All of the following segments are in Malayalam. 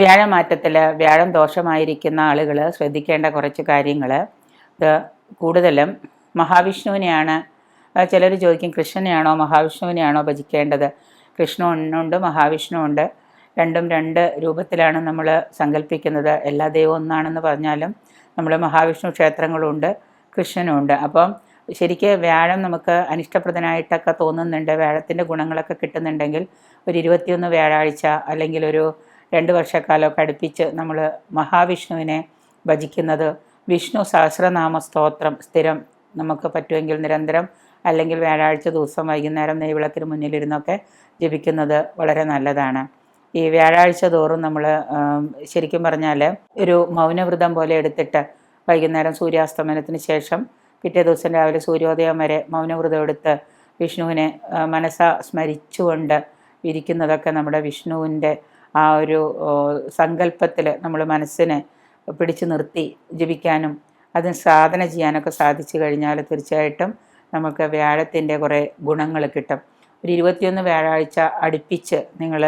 വ്യാഴമാറ്റത്തിൽ വ്യാഴം ദോഷമായിരിക്കുന്ന ആളുകൾ ശ്രദ്ധിക്കേണ്ട കുറച്ച് കാര്യങ്ങൾ ഇത് കൂടുതലും മഹാവിഷ്ണുവിനെയാണ് ചിലർ ചോദിക്കും കൃഷ്ണനെയാണോ മഹാവിഷ്ണുവിനെയാണോ ഭജിക്കേണ്ടത്? കൃഷ്ണനുണ്ട് മഹാവിഷ്ണുവുണ്ട് രണ്ടും രണ്ട് രൂപത്തിലാണ് നമ്മൾ സങ്കല്പിക്കുന്നത്. എല്ലാ ദൈവവും ഒന്നാണെന്ന് പറഞ്ഞാലും നമ്മൾ മഹാവിഷ്ണു ക്ഷേത്രങ്ങളുണ്ട് കൃഷ്ണനുണ്ട് അപ്പം ശരിക്ക് വ്യാഴം നമുക്ക് അനിഷ്ടപ്രദനായിട്ടൊക്കെ തോന്നുന്നുണ്ട്. വ്യാഴത്തിന്റെ ഗുണങ്ങളൊക്കെ കിട്ടുന്നുണ്ടെങ്കിൽ ഒരു ഇരുപത്തിയൊന്ന് വ്യാഴാഴ്ച അല്ലെങ്കിൽ ഒരു രണ്ട് വർഷക്കാലമൊക്കെ അടുപ്പിച്ച് നമ്മൾ മഹാവിഷ്ണുവിനെ ഭജിക്കുന്നത്. വിഷ്ണു സഹസ്രനാമ സ്തോത്രം സ്ഥിരം നമുക്ക് പറ്റുമെങ്കിൽ നിരന്തരം അല്ലെങ്കിൽ വ്യാഴാഴ്ച ദിവസം വൈകുന്നേരം നെയ്വിളക്കിന് മുന്നിലിരുന്നൊക്കെ ജപിക്കുന്നത് വളരെ നല്ലതാണ്. ഈ വ്യാഴാഴ്ച തോറും നമ്മൾ ശരിക്കും പറഞ്ഞാൽ ഒരു മൗനവ്രതം പോലെ എടുത്തിട്ട് വൈകുന്നേരം സൂര്യാസ്തമനത്തിന് ശേഷം പിറ്റേ ദിവസം രാവിലെ സൂര്യോദയം വരെ മൗനവ്രതം എടുത്ത് വിഷ്ണുവിനെ മനസ്സ സ്മരിച്ചുകൊണ്ട് ഇരിക്കുന്നതൊക്കെ നമ്മുടെ വിഷ്ണുവിന്റെ ആ ഒരു സങ്കല്പത്തിൽ നമ്മൾ മനസ്സിനെ പിടിച്ചു നിർത്തി ജപിക്കാനും അതിന് സാധന ചെയ്യാനൊക്കെ സാധിച്ചു കഴിഞ്ഞാൽ തീർച്ചയായിട്ടും നമുക്ക് വ്യാഴത്തിന്റെ കുറേ ഗുണങ്ങൾ കിട്ടും. ഒരു ഇരുപത്തിയൊന്ന് വ്യാഴാഴ്ച അടുപ്പിച്ച് നിങ്ങൾ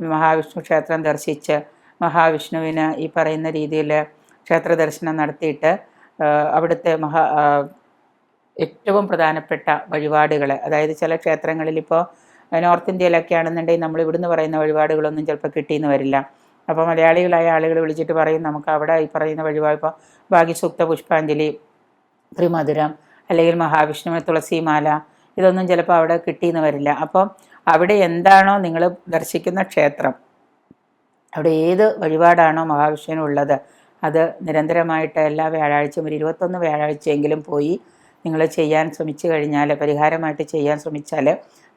മഹാവിഷ്ണു ക്ഷേത്രം ദർശിച്ച് മഹാവിഷ്ണുവിന് ഈ പറയുന്ന രീതിയിൽ ക്ഷേത്ര ദർശനം നടത്തിയിട്ട് അവിടുത്തെ മഹാ ഏറ്റവും പ്രധാനപ്പെട്ട വഴിപാടുകൾ അതായത് ചില ക്ഷേത്രങ്ങളിൽ ഇപ്പോൾ നോർത്ത് ഇന്ത്യയിലൊക്കെ ആണെന്നുണ്ടെങ്കിൽ നമ്മൾ ഇവിടുന്ന് പറയുന്ന വഴിപാടുകളൊന്നും ചിലപ്പോൾ കിട്ടിയെന്ന് വരില്ല. അപ്പോൾ മലയാളികളായ ആളുകൾ വിളിച്ചിട്ട് പറയും നമുക്ക് അവിടെ ഈ പറയുന്ന വഴിപാട് ഇപ്പോൾ ഭാഗ്യസൂക്ത പുഷ്പാഞ്ജലി ത്രിമധുരം അല്ലെങ്കിൽ മഹാവിഷ്ണു തുളസിമാല ഇതൊന്നും ചിലപ്പോൾ അവിടെ കിട്ടിയെന്ന് വരില്ല. അപ്പം അവിടെ എന്താണോ നിങ്ങൾ ദർശിക്കുന്ന ക്ഷേത്രം അവിടെ ഏത് വഴിപാടാണോ മഹാവിഷ്ണുവിനുള്ളത് അത് നിരന്തരമായിട്ട് എല്ലാ വ്യാഴാഴ്ചയും ഒരു ഇരുപത്തൊന്ന് വ്യാഴാഴ്ചയെങ്കിലും പോയി നിങ്ങൾ ചെയ്യാൻ ശ്രമിച്ചു കഴിഞ്ഞാൽ പരിഹാരമായിട്ട് ചെയ്യാൻ ശ്രമിച്ചാൽ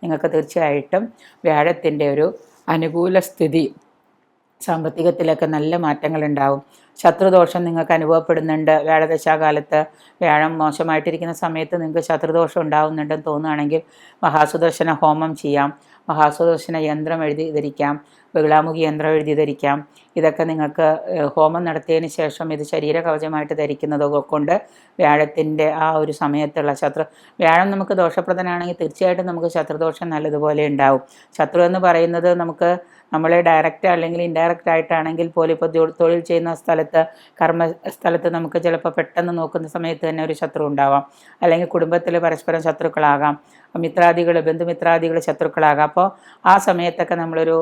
നിങ്ങൾക്ക് തീർച്ചയായിട്ടും വ്യാഴത്തിന്റെ ഒരു അനുകൂല സ്ഥിതി സാമ്പത്തികത്തിലൊക്കെ നല്ല മാറ്റങ്ങൾ ഉണ്ടാവും ശത്രുദോഷം നിങ്ങൾക്ക് അനുഭവപ്പെടുന്നുണ്ട്. വ്യാഴദശാകാലത്ത് വ്യാഴം മോശമായിട്ടിരിക്കുന്ന സമയത്ത് നിങ്ങൾക്ക് ശത്രുദോഷം ഉണ്ടാവുന്നുണ്ടെന്ന് തോന്നുകയാണെങ്കിൽ മഹാസുദർശന ഹോമം ചെയ്യാം. മഹാസുദർശന യന്ത്രം എഴുതി ധരിക്കാം ബഹുളാമുഖി യന്ത്രം എഴുതി ധരിക്കാം. ഇതൊക്കെ നിങ്ങൾക്ക് ഹോമം നടത്തിയതിന് ശേഷം ഇത് ശരീര കവചമായിട്ട് ധരിക്കുന്നത് കൊണ്ട് വ്യാഴത്തിന്റെ ആ ഒരു സമയത്തുള്ള ശത്രു വ്യാഴം നമുക്ക് ദോഷപ്രദനാണെങ്കിൽ തീർച്ചയായിട്ടും നമുക്ക് ശത്രുദോഷം നല്ലതുപോലെ ഉണ്ടാവും. ശത്രു എന്ന് പറയുന്നത് നമുക്ക് നമ്മളെ ഡയറക്റ്റ് അല്ലെങ്കിൽ ഇൻഡയറക്റ്റ് ആയിട്ടാണെങ്കിൽ പോലും ഇപ്പോൾ തൊഴിൽ ചെയ്യുന്ന സ്ഥലത്ത് കർമ്മ സ്ഥലത്ത് നമുക്ക് ചിലപ്പോൾ പെട്ടെന്ന് നോക്കുന്ന സമയത്ത് തന്നെ ഒരു ശത്രു ഉണ്ടാവാം. അല്ലെങ്കിൽ കുടുംബത്തിൽ പരസ്പരം ശത്രുക്കളാകാം. മിത്രാദികൾ ബന്ധുമിത്രാദികൾ ശത്രുക്കളാകാം. അപ്പോൾ ആ സമയത്തൊക്കെ നമ്മളൊരു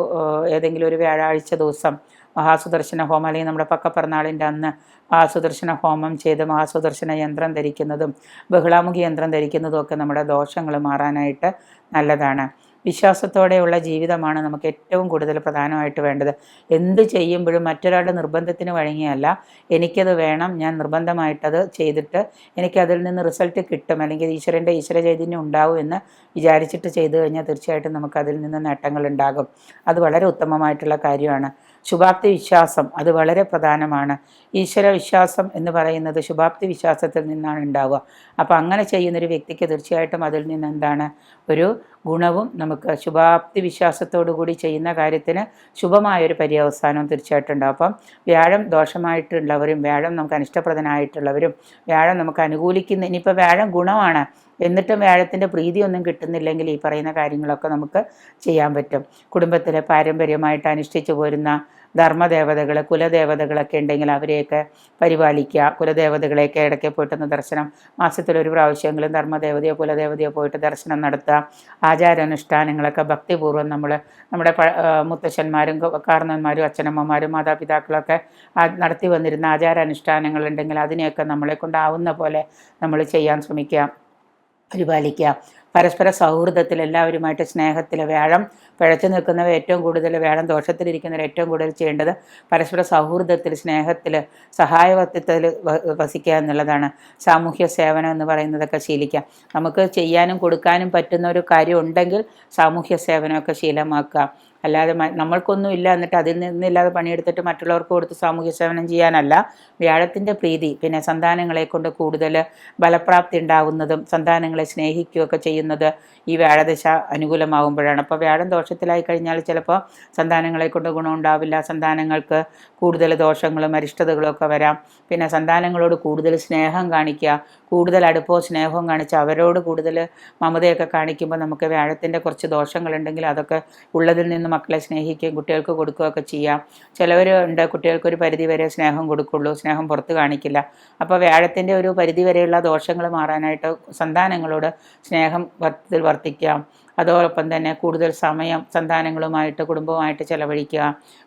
ഏതെങ്കിലും ഒരു വ്യാഴാഴ്ച ദിവസം മഹാസുദർശന ഹോമം അല്ലെങ്കിൽ നമ്മുടെ പക്കപ്പിറന്നാളിന്റെ അന്ന് മഹാസുദർശന ഹോമം ചെയ്ത് മഹാസുദർശന യന്ത്രം ധരിക്കുന്നതും ബഹുളാമുഖി യന്ത്രം ധരിക്കുന്നതും ഒക്കെ നമ്മുടെ ദോഷങ്ങൾ മാറാനായിട്ട് നല്ലതാണ്. വിശ്വാസത്തോടെയുള്ള ജീവിതമാണ് നമുക്ക് ഏറ്റവും കൂടുതൽ പ്രധാനമായിട്ട് വേണ്ടത്. എന്ത് ചെയ്യുമ്പോഴും മറ്റൊരാളുടെ നിർബന്ധത്തിന് വഴങ്ങിയല്ല. എനിക്കത് വേണം ഞാൻ നിർബന്ധമായിട്ടത് ചെയ്തിട്ട് എനിക്കതിൽ നിന്ന് റിസൾട്ട് കിട്ടും. അല്ലെങ്കിൽ ഈശ്വരന്റെ ഈശ്വര ചൈതന്യം ഉണ്ടാവും എന്ന് വിചാരിച്ചിട്ട് ചെയ്തു കഴിഞ്ഞാൽ തീർച്ചയായിട്ടും നമുക്കതിൽ നിന്ന് നേട്ടങ്ങൾ ഉണ്ടാകും. അത് വളരെ ഉത്തമമായിട്ടുള്ള കാര്യമാണ്. ശുഭാപ്തി വിശ്വാസം അത് വളരെ പ്രധാനമാണ്. ഈശ്വര വിശ്വാസം എന്ന് പറയുന്നത് ശുഭാപ്തി വിശ്വാസത്തിൽ നിന്നാണ് ഉണ്ടാവുക. അപ്പോൾ അങ്ങനെ ചെയ്യുന്നൊരു വ്യക്തിക്ക് തീർച്ചയായിട്ടും അതിൽ നിന്ന് എന്താണ്? ഒരു ഗുണവും നമുക്ക് ശുഭാപ്തി വിശ്വാസത്തോടു കൂടി ചെയ്യുന്ന കാര്യത്തിന് ശുഭമായൊരു പര്യവസാനവും തീർച്ചയായിട്ടും ഉണ്ടാവും അപ്പം വ്യാഴം ദോഷമായിട്ടുള്ളവരും വ്യാഴം നമുക്ക് അനിഷ്ടപ്രദനായിട്ടുള്ളവരും വ്യാഴം നമുക്ക് അനുകൂലിക്കുന്ന ഇനിയിപ്പോൾ വ്യാഴം ഗുണമാണ്. എന്നിട്ടും വ്യാഴത്തിന്റെ പ്രീതിയൊന്നും കിട്ടുന്നില്ലെങ്കിൽ ഈ പറയുന്ന കാര്യങ്ങളൊക്കെ നമുക്ക് ചെയ്യാൻ പറ്റും. കുടുംബത്തിലെ പാരമ്പര്യമായിട്ട് അനുഷ്ഠിച്ചു പോരുന്ന ധർമ്മദേവതകൾ കുലദേവതകളൊക്കെ ഉണ്ടെങ്കിൽ അവരെയൊക്കെ പരിപാലിക്കുക. കുലദേവതകളെയൊക്കെ ഇടയ്ക്ക് പോയിട്ടൊന്ന് ദർശനം മാസത്തിലൊരു പ്രാവശ്യമെങ്കിലും ധർമ്മദേവതയോ കുലദേവതയോ പോയിട്ട് ദർശനം നടത്തുക. ആചാരാനുഷ്ഠാനങ്ങളൊക്കെ ഭക്തിപൂർവം നമ്മൾ നമ്മുടെ മുത്തശ്ശന്മാരും കാരണന്മാരും അച്ഛനമ്മമാരും മാതാപിതാക്കളൊക്കെ നടത്തി വന്നിരുന്ന ആചാരാനുഷ്ഠാനങ്ങളുണ്ടെങ്കിൽ അതിനെയൊക്കെ നമ്മളെ കൊണ്ടാവുന്ന പോലെ നമ്മൾ ചെയ്യാൻ ശ്രമിക്കുക പരിപാലിക്കുക. പരസ്പര സൗഹൃദത്തിൽ എല്ലാവരുമായിട്ട് സ്നേഹത്തിലെ വ്യാഴം പിഴച്ചു നിൽക്കുന്നവർ ഏറ്റവും കൂടുതൽ വേണം ദോഷത്തിലിരിക്കുന്നവർ ഏറ്റവും കൂടുതൽ ചെയ്യേണ്ടത് പരസ്പര സൗഹൃദത്തിൽ സ്നേഹത്തിൽ സഹായവത്വത്തിൽ വസിക്കുക എന്നുള്ളതാണ്. സാമൂഹ്യ സേവനം എന്ന് പറയുന്നതൊക്കെ ശീലിക്കുക. നമുക്ക് ചെയ്യാനും കൊടുക്കാനും പറ്റുന്ന ഒരു കാര്യം ഉണ്ടെങ്കിൽ സാമൂഹ്യ സേവനമൊക്കെ ശീലമാക്കുക. അല്ലാതെ നമ്മൾക്കൊന്നും ഇല്ല എന്നിട്ട് അതിൽ നിന്നില്ലാതെ പണിയെടുത്തിട്ട് മറ്റുള്ളവർക്ക് കൊടുത്ത് സാമൂഹ്യ സേവനം ചെയ്യാനല്ല. വ്യാഴത്തിന്റെ പ്രീതി പിന്നെ സന്താനങ്ങളെ കൊണ്ട് കൂടുതൽ ബലപ്രാപ്തി ഉണ്ടാകുന്നതും സന്താനങ്ങളെ സ്നേഹിക്കുകയൊക്കെ ചെയ്യുന്നത് ഈ വ്യാഴദശ അനുകൂലമാകുമ്പോഴാണ് അപ്പോൾ വ്യാഴം ദോഷത്തിലായി കഴിഞ്ഞാൽ ചിലപ്പോൾ സന്താനങ്ങളെ കൊണ്ട് ഗുണമുണ്ടാവില്ല സന്താനങ്ങൾക്ക് കൂടുതൽ ദോഷങ്ങളും അരിഷ്ടതകളും ഒക്കെ വരാം. പിന്നെ സന്താനങ്ങളോട് കൂടുതൽ സ്നേഹം കാണിക്കുക കൂടുതൽ അടുപ്പവും സ്നേഹവും കാണിച്ച് അവരോട് കൂടുതൽ മമതയൊക്കെ കാണിക്കുമ്പോൾ നമുക്ക് വ്യാഴത്തിന്റെ കുറച്ച് ദോഷങ്ങളുണ്ടെങ്കിൽ അതൊക്കെ ഉള്ളതിൽ നിന്ന് മക്കളെ സ്നേഹിക്കുകയും കുട്ടികൾക്ക് കൊടുക്കുകയൊക്കെ ചെയ്യാം. ചിലവർ ഉണ്ട് കുട്ടികൾക്കൊരു പരിധി വരെ സ്നേഹം കൊടുക്കുള്ളൂ സ്നേഹം പുറത്ത് കാണിക്കില്ല. അപ്പോൾ വ്യാഴത്തിന്റെ ഒരു പരിധി വരെയുള്ള ദോഷങ്ങൾ മാറാനായിട്ട് സന്താനങ്ങളോട് സ്നേഹം വർത്തിൽ വർത്തിക്കാം അതോടൊപ്പം തന്നെ കൂടുതൽ സമയം സന്താനങ്ങളുമായിട്ട് കുടുംബവുമായിട്ട് ചെലവഴിക്കുക.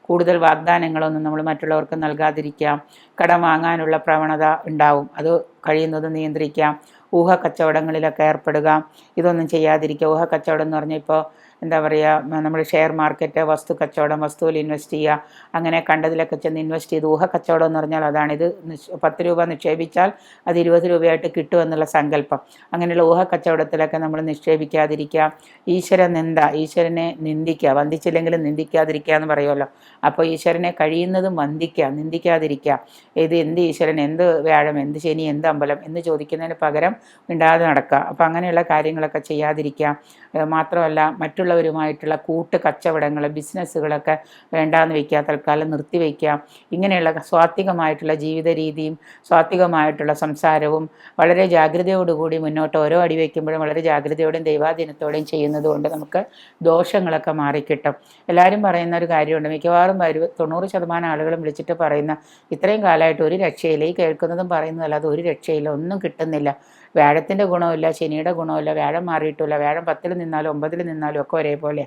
കൂടുതൽ വാഗ്ദാനങ്ങളൊന്നും നമ്മൾ മറ്റുള്ളവർക്ക് നൽകാതിരിക്കാം. കടം വാങ്ങാനുള്ള പ്രവണത ഉണ്ടാവും. അത് കഴിയുന്നത് നിയന്ത്രിക്കാം. ഊഹ കച്ചവടങ്ങളിലൊക്കെ ഏർപ്പെടുക. ഇതൊന്നും ചെയ്യാതിരിക്കുക. ഊഹ കച്ചവടം എന്ന് പറഞ്ഞാൽ ഇപ്പോൾ എന്താ പറയുക നമ്മൾ ഷെയർ മാർക്കറ്റ് വസ്തു കച്ചവടം വസ്തുവിൽ ഇൻവെസ്റ്റ് ചെയ്യുക അങ്ങനെ കണ്ടതിലൊക്കെ ചെന്ന് ഇൻവെസ്റ്റ് ചെയ്ത് ഊഹ കച്ചവടം എന്ന് പറഞ്ഞാൽ അതാണ് ഇത് നിക്ഷ- പത്ത് രൂപ നിക്ഷേപിച്ചാൽ അത് ഇരുപത് രൂപയായിട്ട് കിട്ടുമെന്നുള്ള സങ്കല്പം. അങ്ങനെയുള്ള ഊഹ കച്ചവടത്തിലൊക്കെ നമ്മൾ നിക്ഷേപിക്കാതിരിക്കുക. ഈശ്വര നിന്ദ ഈശ്വരനെ നിന്ദിക്കുക. വന്ദിച്ചില്ലെങ്കിലും നിന്ദിക്കാതിരിക്കുക എന്ന് പറയുമല്ലോ. അപ്പോൾ ഈശ്വരനെ കഴിയുന്നതും വന്ദിക്കുക നിന്ദിക്കാതിരിക്കുക. ഇത് എന്ത് ഈശ്വരൻ എന്ത് വ്യാഴം എന്ത് ശനി എന്ത് അമ്പലം എന്ന് ചോദിക്കുന്നതിന് പകരം മിണ്ടാതെ നടക്കുക. അപ്പോൾ അങ്ങനെയുള്ള കാര്യങ്ങളൊക്കെ ചെയ്യാതിരിക്കുക. മാത്രമല്ല മാത്രമല്ല മറ്റുള്ളവരുമായിട്ടുള്ള കൂട്ട് കച്ചവടങ്ങൾ ബിസിനസ്സുകളൊക്കെ വേണ്ടാന്ന് വയ്ക്കുക തൽക്കാലം നിർത്തി വയ്ക്കുക ഇങ്ങനെയുള്ള സ്വാത്വികമായിട്ടുള്ള ജീവിത രീതിയും സ്വാത്വികമായിട്ടുള്ള സംസാരവും വളരെ ജാഗ്രതയോടുകൂടി മുന്നോട്ട് ഓരോ അടി വയ്ക്കുമ്പോഴും വളരെ ജാഗ്രതയോടെയും ദൈവാധീനത്തോടെയും ചെയ്യുന്നത് കൊണ്ട് നമുക്ക് ദോഷങ്ങളൊക്കെ മാറിക്കിട്ടും. എല്ലാവരും പറയുന്ന ഒരു കാര്യമുണ്ട്. മിക്കവാറും ഒരു തൊണ്ണൂറ് ശതമാനം ആളുകളും വിളിച്ചിട്ട് പറയുന്ന ഇത്രയും കാലമായിട്ട് ഒരു രക്ഷയില്ല. ഈ കേൾക്കുന്നതും പറയുന്നതല്ലാതെ ഒരു രക്ഷയില്ല. ഒന്നും കിട്ടുന്നില്ല. വ്യാഴത്തിന്റെ ഗുണമില്ല ശനിയുടെ ഗുണമില്ല വ്യാഴം മാറിയിട്ടില്ല വ്യാഴം പത്തിൽ നിന്നാലും ഒമ്പതിൽ നിന്നാലും ഒക്കെ ഒരേപോലെ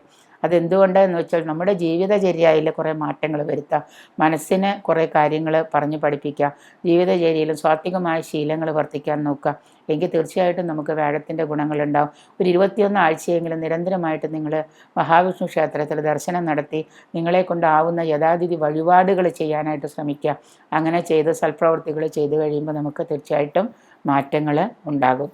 അതെന്തുകൊണ്ടെന്ന് വെച്ചാൽ നമ്മുടെ ജീവിതചര്യയിൽ കുറേ മാറ്റങ്ങൾ വരുത്താം. മനസ്സിന് കുറേ കാര്യങ്ങൾ പറഞ്ഞു പഠിപ്പിക്കുക ജീവിതചര്യയിലും സ്വാത്വികമായ ശീലങ്ങൾ വർദ്ധിക്കാൻ നോക്കുക. എങ്കിൽ തീർച്ചയായിട്ടും നമുക്ക് വേഴത്തിന്റെ ഗുണങ്ങളുണ്ടാവും. ഒരു ഇരുപത്തിയൊന്ന് ആഴ്ചയെങ്കിലും നിരന്തരമായിട്ട് നിങ്ങൾ മഹാവിഷ്ണു ക്ഷേത്രത്തിൽ ദർശനം നടത്തി നിങ്ങളെ കൊണ്ടാവുന്ന യഥാതിഥി വഴിപാടുകൾ ചെയ്യാനായിട്ട് ശ്രമിക്കുക. അങ്ങനെ ചെയ്ത് സൽപ്രവർത്തികൾ ചെയ്തു കഴിയുമ്പോൾ നമുക്ക് തീർച്ചയായിട്ടും മാറ്റങ്ങൾ ഉണ്ടാകും.